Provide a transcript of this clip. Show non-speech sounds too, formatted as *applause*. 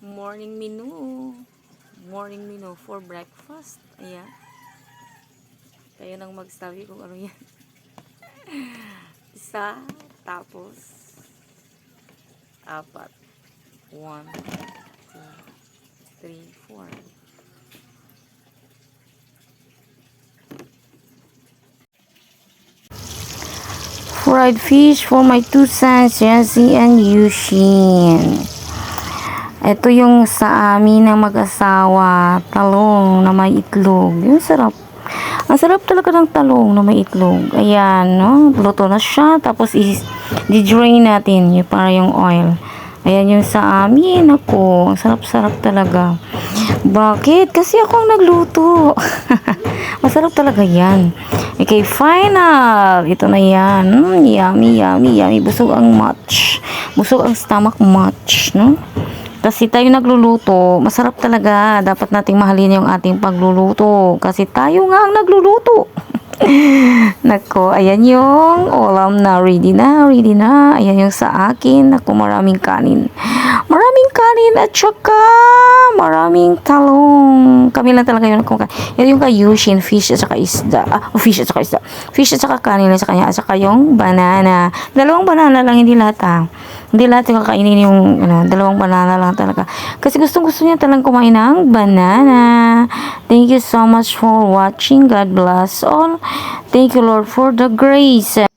morning menu. Morning menu for breakfast. Ayan. Kayo nang magsabi kung ano yan. *laughs* Isa, tapos, apat. One, two, three, four. Fried fish for my two sons, Jesse and Yushin. Ito yung sa amin ng mag-asawa, talong na may itlog. Yung sarap. Ang sarap talaga ng talong na may itlog. Ayan, no? Luto na siya. Tapos, i- di-drain natin yung para yung oil. Ayan yung sa amin. Ako, sarap-sarap talaga. Bakit? Kasi ako ang nagluto. *laughs* Masarap talaga yan. Okay, final. Ito na yan. Mm, yummy, yummy, yummy. Busog ang match. Busog ang stomach match, no? Kasi tayo nagluluto, masarap talaga. Dapat nating mahalin yung ating pagluluto. Kasi tayo nga ang nagluluto. *laughs* Nako, ayan yung ulam na ready na, ready na. Ayan yung sa akin. Nako, maraming kanin. Maraming kanin at saka maraming talong. Kami lang talaga yun kumakain. Yan yung kay Yushin, fish at saka isda. Ah, oh, fish at saka isda. Fish at saka kanin sa kanya. At saka yung banana. Dalawang banana lang, hindi lahat ah. Hindi lahat yung kakainin yung ano, dalawang banana lang talaga. Kasi gustong gusto niya talagang kumain ng banana. Thank you so much for watching. God bless all. Thank you Lord for the grace.